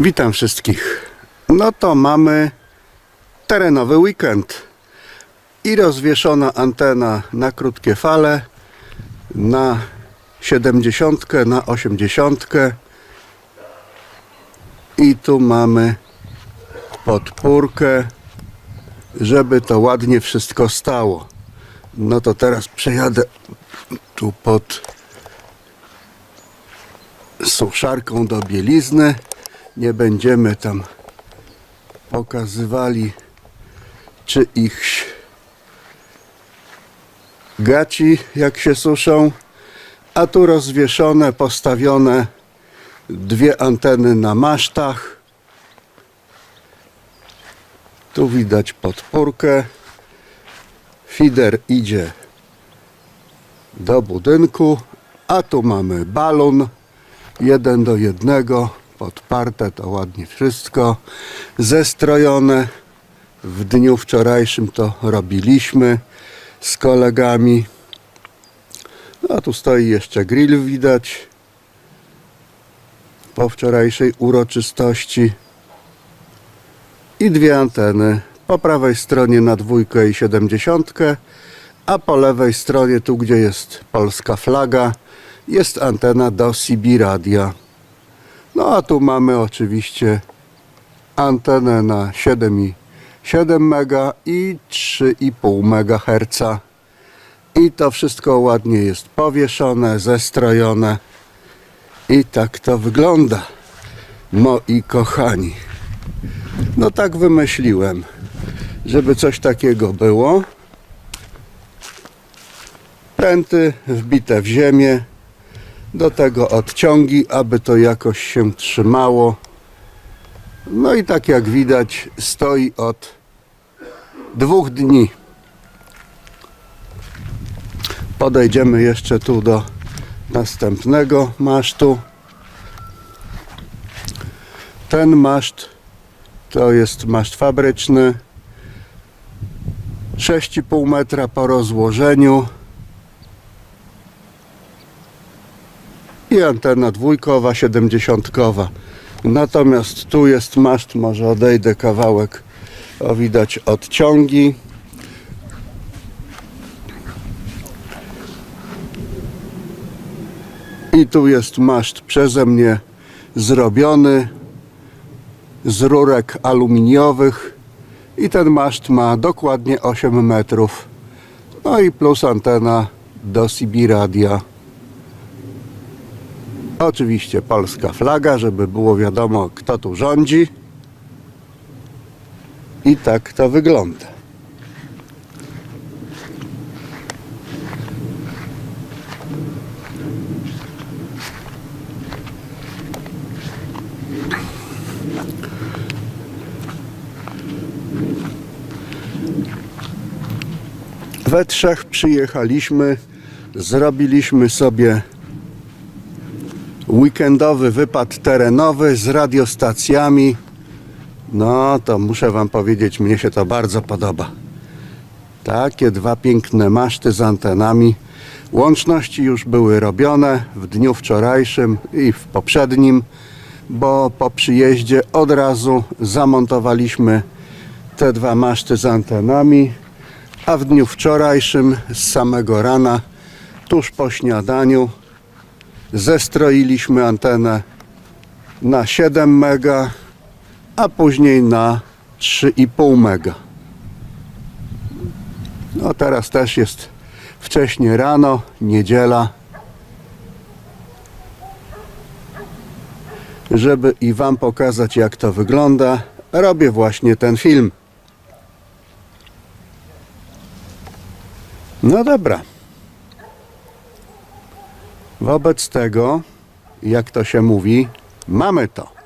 Witam wszystkich. No to mamy terenowy weekend i rozwieszona antena na krótkie fale, na 70, na 80 i tu mamy podpórkę, żeby to ładnie wszystko stało. No to teraz przejadę tu pod suszarką do bielizny. Nie będziemy tam pokazywali czy ich gaci jak się suszą. A tu rozwieszone, postawione dwie anteny na masztach. Tu widać podpórkę. Fider idzie do budynku, a tu mamy balon jeden do jednego, podparte to ładnie wszystko, zestrojone. W dniu wczorajszym to robiliśmy z kolegami. No, a tu stoi jeszcze grill widać po wczorajszej uroczystości i dwie anteny po prawej stronie na dwójkę i siedemdziesiątkę, a po lewej stronie tu gdzie jest polska flaga jest antena do CB radia. No a tu mamy oczywiście antenę na 7,7 MHz i 3,5 MHz. I to wszystko ładnie jest powieszone, zestrojone. I tak to wygląda, moi kochani. No tak wymyśliłem, żeby coś takiego było. Pręty wbite w ziemię, do tego odciągi, aby to jakoś się trzymało. No i tak jak widać, stoi od dwóch dni. Podejdziemy jeszcze tu do następnego masztu. Ten maszt to jest maszt fabryczny. 6,5 metra po rozłożeniu. I antena dwójkowa, siedemdziesiątkowa. Natomiast tu jest maszt, może odejdę kawałek, o widać odciągi. I tu jest maszt przeze mnie zrobiony z rurek aluminiowych i ten maszt ma dokładnie 8 metrów. No i plus antena do CB radia. Oczywiście polska flaga, żeby było wiadomo kto tu rządzi. I tak to wygląda. We trzech przyjechaliśmy, zrobiliśmy sobie weekendowy wypad terenowy z radiostacjami. No to muszę Wam powiedzieć, mnie się to bardzo podoba. Takie dwa piękne maszty z antenami. Łączności już były robione w dniu wczorajszym i w poprzednim, bo po przyjeździe od razu zamontowaliśmy te dwa maszty z antenami, a w dniu wczorajszym z samego rana, tuż po śniadaniu, zestroiliśmy antenę na 7 mega, a później na 3,5 mega. No teraz też jest wcześnie rano, niedziela. Żeby i Wam pokazać jak to wygląda, robię właśnie ten film. No dobra. Wobec tego, jak to się mówi, mamy to.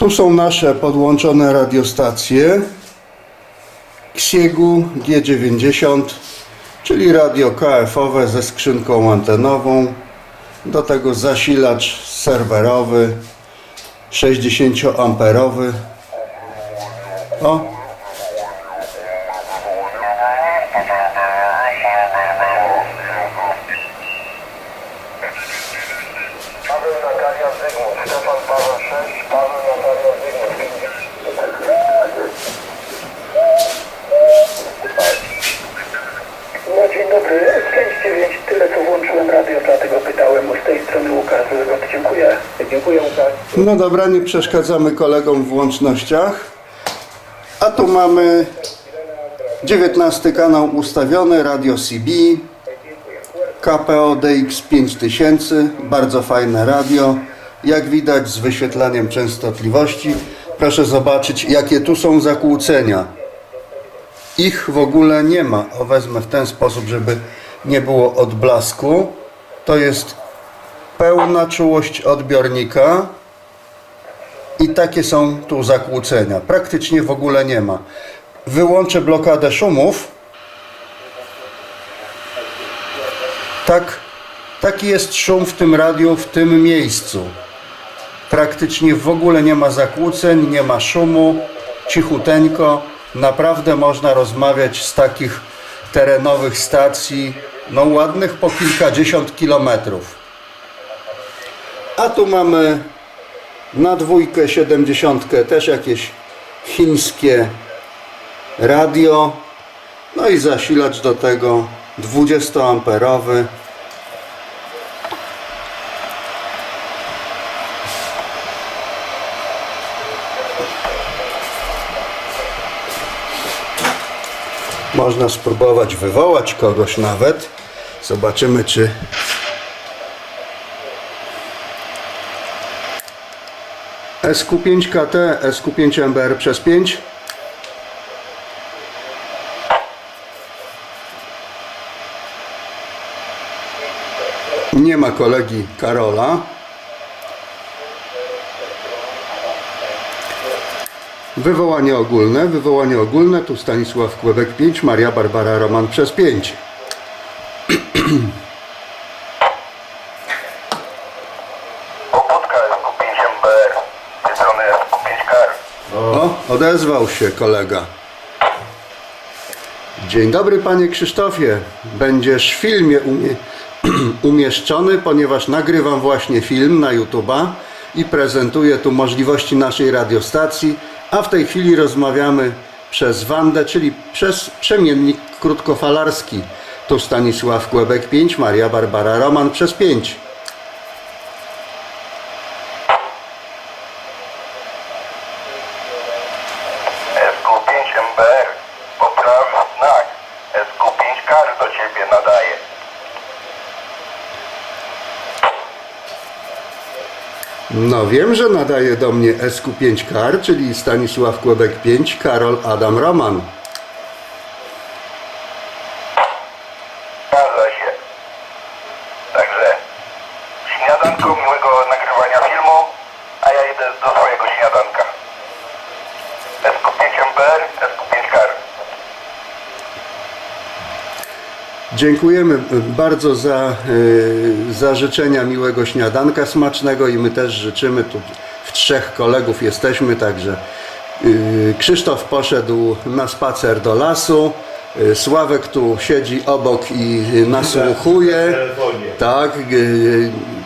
Tu są nasze podłączone radiostacje Ksiegu G90, czyli radio KF-owe ze skrzynką antenową. Do tego zasilacz serwerowy 60 amperowy. O, Paweł Natalia Zygmunt, Stefan Paweł 6, Paweł Natalia Zygmunt. No dzień dobry, 59, tyle co włączyłem radio, dlatego pytałem, bo z tej strony Łukasz Zygmunt, dziękuję. Dziękuję Łukasz. No dobra, nie przeszkadzamy kolegom w łącznościach. A tu mamy 19 kanał ustawiony, radio CB, KPO DX 5000, bardzo fajne radio. Jak widać z wyświetlaniem częstotliwości. Proszę zobaczyć, jakie tu są zakłócenia. Ich w ogóle nie ma. O, wezmę w ten sposób, żeby nie było odblasku. To jest pełna czułość odbiornika. I takie są tu zakłócenia. Praktycznie w ogóle nie ma. Wyłączę blokadę szumów. Tak, taki jest szum w tym radiu, w tym miejscu. Praktycznie w ogóle nie ma zakłóceń, nie ma szumu, cichuteńko. Naprawdę można rozmawiać z takich terenowych stacji, no ładnych po kilkadziesiąt kilometrów. A tu mamy na dwójkę 70 też jakieś chińskie radio. No i zasilacz do tego 20 amperowy. Można spróbować wywołać kogoś nawet. Zobaczymy, czy SQ5KT, SQ5MBR przez 5. Nie ma kolegi Karola. Wywołanie ogólne, wywołanie ogólne, tu Stanisław Kłebek 5, Maria Barbara Roman przez 5. Pobudka SQ5MBR, z tej strony SQ5KR. O, odezwał się kolega. Dzień dobry panie Krzysztofie. Będziesz w filmie umie umieszczony, ponieważ nagrywam właśnie film na YouTube'a i prezentuję tu możliwości naszej radiostacji, a w tej chwili rozmawiamy przez Wandę, czyli przez przemiennik krótkofalarski. Tu Stanisław Kłebek 5, Maria Barbara Roman przez 5. SQ5MBR, popraw znak. SQ5KR do Ciebie nadaje. No wiem, że nadaje do mnie SQ5 Kar, czyli Stanisław Kłebek 5, Karol Adam Roman. Zgadza się. Także śniadanko, miłego nagrywania filmu, a ja idę do swojego śniadanka. SQ5MBR, SQ5KR. Dziękujemy bardzo za, y, za życzenia miłego śniadanka smacznego i my też życzymy. Tu w trzech kolegów jesteśmy, także y, Krzysztof poszedł na spacer do lasu. y, Sławek tu siedzi obok i nasłuchuje. Tak,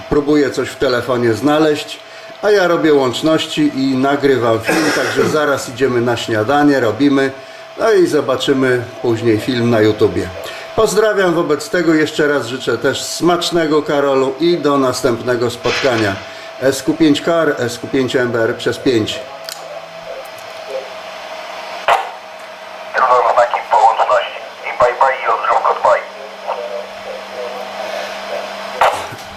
próbuje coś w telefonie znaleźć. A ja robię łączności i nagrywam film, także zaraz idziemy na śniadanie, robimy. No i zobaczymy później film na YouTubie. Pozdrawiam wobec tego, jeszcze raz życzę też smacznego Karolu i do następnego spotkania. SQ5 Kar, SQ5 MBR przez 5. Trudno znaki połączności. I bye bye i odżywko dbaj.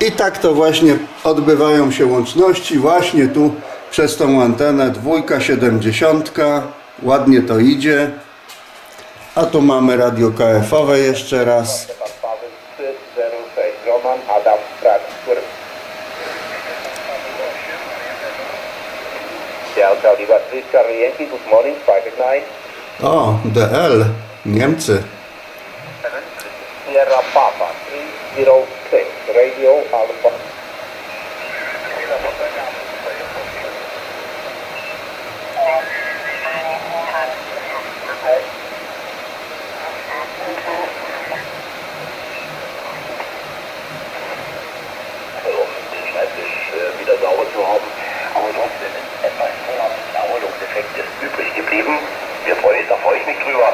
I tak to właśnie odbywają się łączności, właśnie tu przez tą antenę dwójka, siedemdziesiątka, ładnie to idzie. A tu mamy radio KF-owe jeszcze raz. Stefan Paweł 306, Roman Adam Frankfurt. Yeah, Charlie, but this Charlie Yankee, good. O, DL, Niemcy. Sierra Papa, 306, radio Alpha. Schreibtisch Naherholungseffekt ist übrig geblieben. Wir freuen uns, da freue ich mich drüber.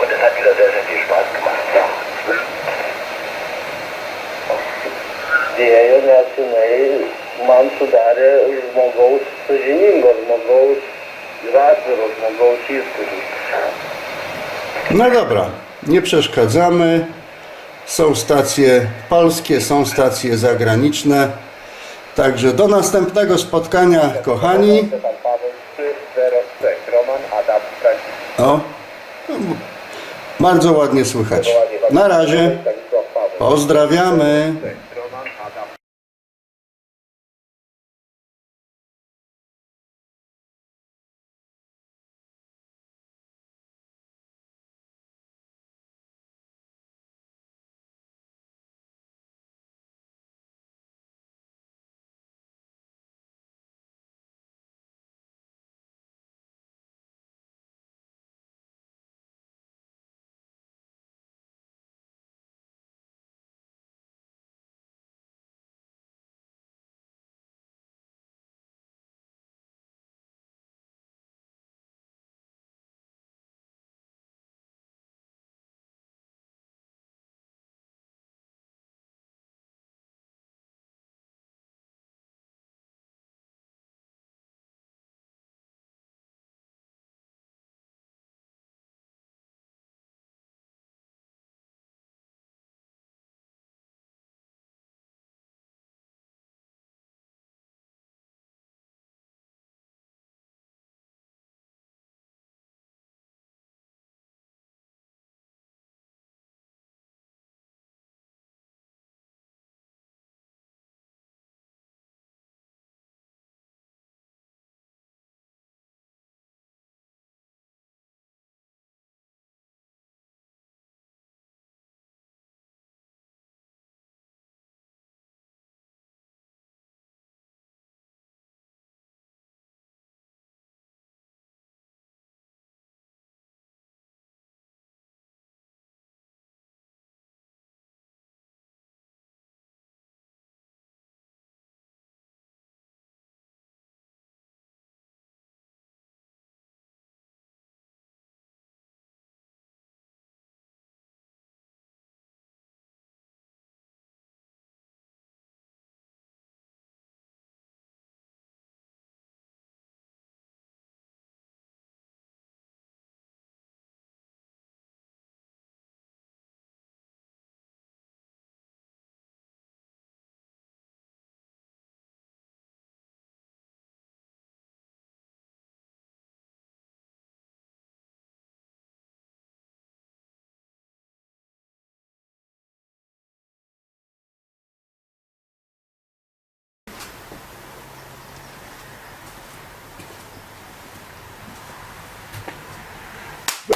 Und es hat wieder sehr, sehr viel Spaß gemacht. Ja, Dėjo nes jinai man sudarė žmogaus sažiningo, žmogaus ir atviro žmogaus įspūdį. No dobra, nie przeszkadzamy. Są stacje polskie, są stacje zagraniczne. Także do następnego spotkania, kochani. Pan Paweł 306, Roman Adam Franciszek. O, no, bardzo ładnie słychać. Na razie. Pozdrawiamy.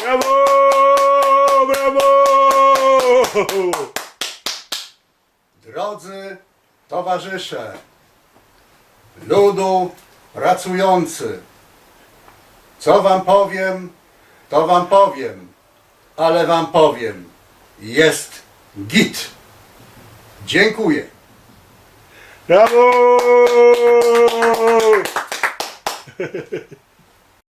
Brawo! Brawo! Drodzy towarzysze, ludu pracujący, co wam powiem, to wam powiem, ale wam powiem, jest git. Dziękuję. Brawo!